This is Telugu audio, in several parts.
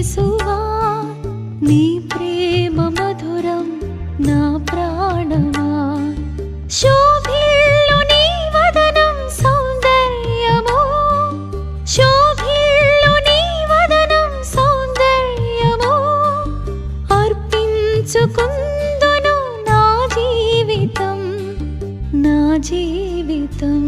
యేసువా నీ ప్రేమ మధురం నా ప్రాణమా? శోభిల్లు నీ వదనం సౌందర్యము? శోభిల్లు నీ వదనం సౌందర్యము? అర్పించుకుందును నా జీవితం నా జీవితం.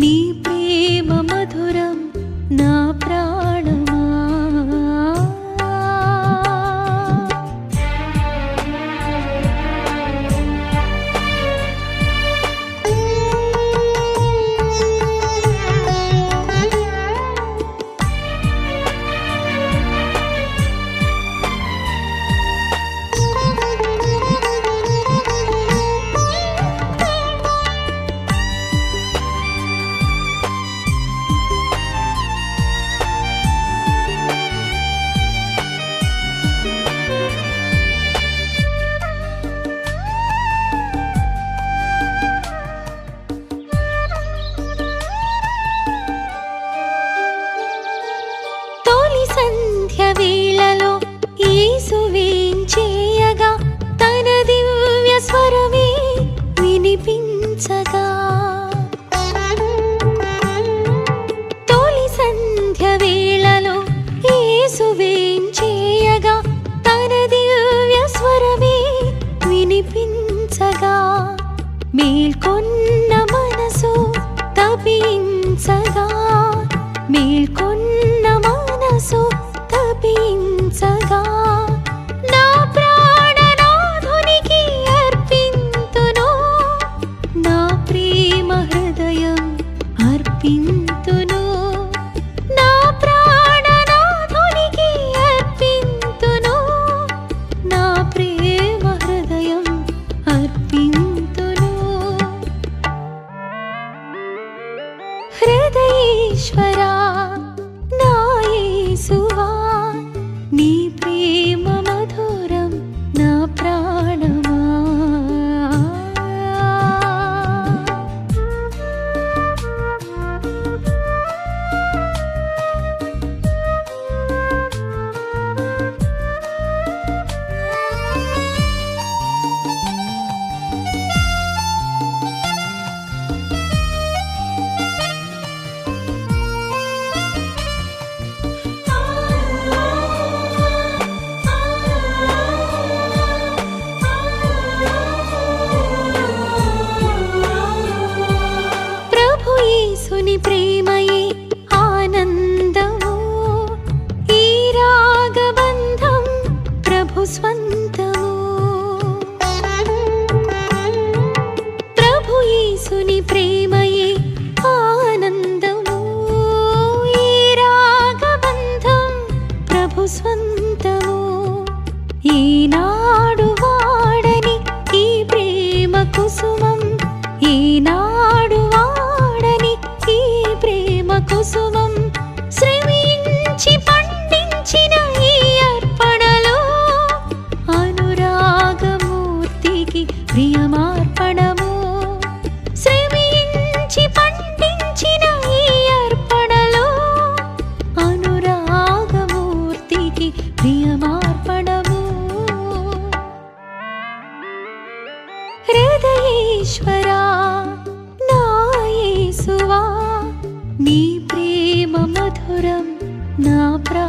నీ వినిపించగా తొలి సంధ్య వేళలో ఏసువేం చేయగా తన దివ్య స్వరమే వినిపించగా. మేల్కొన్న మనసు తపించగా మేల్కొన్న మనసు பின் ఈనాడు వాడని ఈ ప్రేమ కుసుమ నీ ప్రేమ మధురం నా ప్రా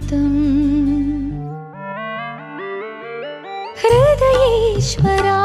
జీవితం హృదయేశ్వరా